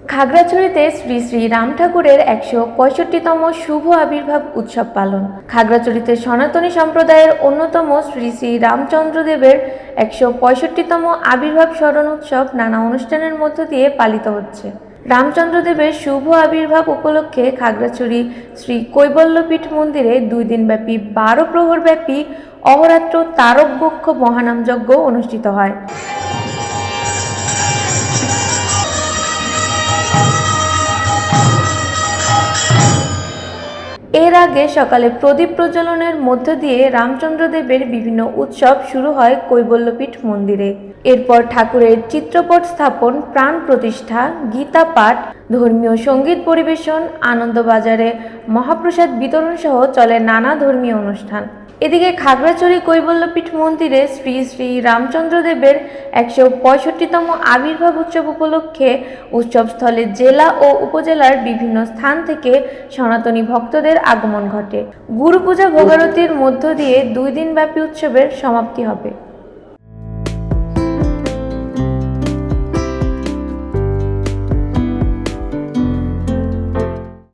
খাগড়াছড়িতে শ্রী শ্রী রাম ঠাকুরের একশো পঁয়ষট্টিতম শুভ আবির্ভাব উৎসব পালন। খাগড়াছড়িতে সনাতনী সম্প্রদায়ের অন্যতম শ্রী শ্রী রামচন্দ্রদেবের একশো পঁয়ষট্টিতম আবির্ভাব স্মরণ উৎসব নানা অনুষ্ঠানের মধ্য দিয়ে পালিত হচ্ছে। রামচন্দ্রদেবের শুভ আবির্ভাব উপলক্ষে খাগড়াছড়ি শ্রী কৈবল্যপীঠ মন্দিরে দুই দিনব্যাপী বারো প্রহরব্যাপী অহরাত্র তারক বক্ষ মহানাম যজ্ঞ অনুষ্ঠিত হয়। এর আগে সকালে প্রদীপ প্রজ্বলনের মধ্য দিয়ে রামচন্দ্র দেবের বিভিন্ন উৎসব শুরু হয় কৈবল্যপীঠ মন্দিরে। এরপর ঠাকুরের চিত্রপট স্থাপন, প্রাণ প্রতিষ্ঠা, গীতা পাঠ, ধর্মীয় সংগীত পরিবেশন, আনন্দবাজারে মহাপ্রসাদ বিতরণ সহ চলে নানা ধর্মীয় অনুষ্ঠান। এদিকে খাগড়াছড়ি কৈবল্যপীঠ মন্দিরে শ্রী শ্রী রামচন্দ্র দেবের একশো পঁয়ষট্টিতম আবির্ভাব উৎসব উপলক্ষে উৎসবস্থলে জেলা ও উপজেলার বিভিন্ন স্থান থেকে সনাতনী ভক্তদের আগমন ঘটে। গুরু পূজা ভোগারতির মধ্য দিয়ে দুই দিনব্যাপী উৎসবের সমাপ্তি হবে।